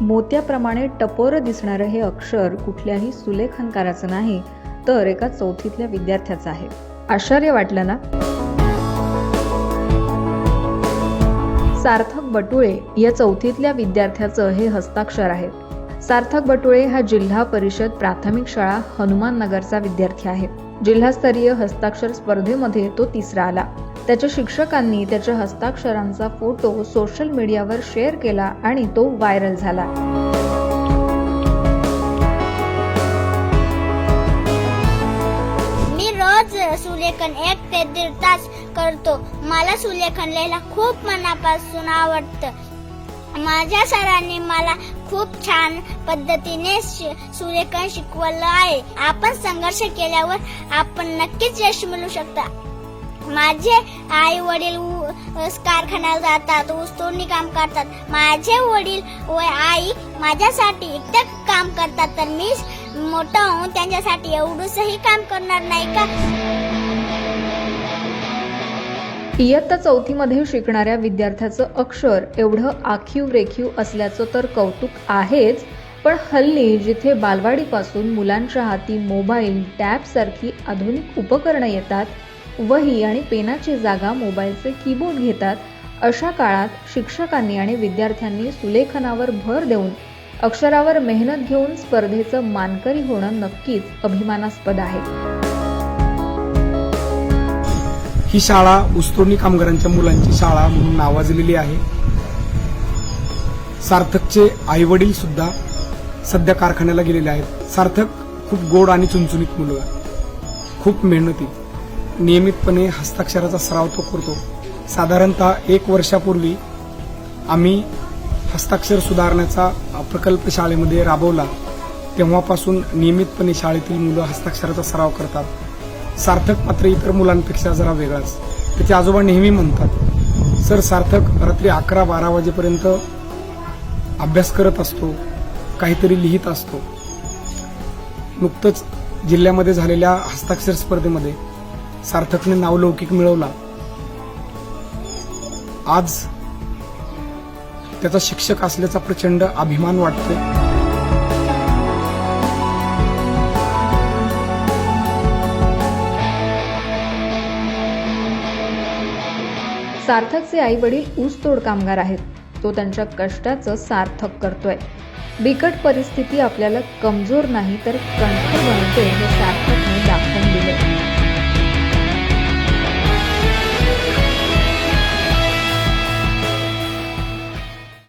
मोत्याप्रमाणे टपोर दिसणारं हे अक्षर कुठल्याही सुलेखनकाराचं नाही तर एका चौथीतल्या विद्यार्थ्याचं आहे. आश्चर्य वाटलं ना? सार्थक बटुळे या चौथीतल्या विद्यार्थ्याचं हे हस्ताक्षर आहे सार्थक बटुळे हा जिल्हा परिषद प्राथमिक शाळा हनुमान नगरचा विद्यार्थी आहे. जिल्हास्तरीय हस्ताक्षर स्पर्धेमध्ये तो तिसरा आला. त्याच्या शिक्षकांनी त्याच्या हस्ताक्षरांचा फोटो सोशल मीडियावर शेअर केला आणि तो व्हायरल झाला. मी रोज सुलेखन एक ते दीड तास करतो. मला सुलेखन लिहायला खूप मनापासून आवडतं. माझ्या सरांनी मला खूप छान पद्धतीने सूर्यकन शिकवलं आहे. आपण संघर्ष केल्यावर आपण नक्कीच यश मिळू शकता. माझे आई वडील उ- कारखान्याला जातात ऊसतोडणी काम करतात. माझे वडील व आई माझ्यासाठी इतकं काम करतात तर मी मोठं होऊन त्यांच्यासाठी एवढंसही काम करणार नाही का? इयत्ता चौथीमध्ये शिकणाऱ्या विद्यार्थ्याचं अक्षर एवढं आखीव रेखीव असल्याचं तर कौतुक आहेच पण हल्ली जिथे बालवाडीपासून मुलांच्या हाती मोबाईल टॅबसारखी आधुनिक उपकरणं येतात वही आणि पेनाची जागा मोबाईलचे कीबोर्ड घेतात अशा काळात शिक्षकांनी आणि विद्यार्थ्यांनी सुलेखनावर भर देऊन अक्षरावर मेहनत घेऊन स्पर्धेचं मानकरी होणं नक्कीच अभिमानास्पद आहे. ही शाळा ऊसतोडणी कामगारांच्या मुलांची शाळा म्हणून नावाजलेली आहे. सार्थकचे आई वडील सुद्धा सध्या कारखान्याला गेलेले आहेत. सार्थक खूप गोड आणि चुनचुनीत मुलगा. खूप मेहनती. नियमितपणे हस्ताक्षराचा सराव तो करतो. साधारणतः एक वर्षापूर्वी आम्ही हस्ताक्षर सुधारण्याचा प्रकल्प शाळेमध्ये राबवला. तेव्हापासून नियमितपणे शाळेतील मुलं हस्ताक्षराचा सराव करतात. सार्थक मात्र इतर मुलांपेक्षा जरा वेगळाच. त्याचे आजोबा नेहमी म्हणतात सर सार्थक रात्री अकरा बारा वाजेपर्यंत अभ्यास करत असतो काहीतरी लिहित असतो. नुकतंच जिल्ह्यामध्ये झालेल्या हस्ताक्षर स्पर्धेमध्ये सार्थकने नावलौकिक मिळवला. आज त्याचा शिक्षक असल्याचा प्रचंड अभिमान वाटतो सार्थकचे आई वडील ऊसतोड कामगार आहेत. तो त्यांच्या कष्टाचं सार्थक करतोय. बिकट परिस्थिती आपल्याला कमजोर नाही तर कणखर बनवते हे सार्थकने दाखवून दिले.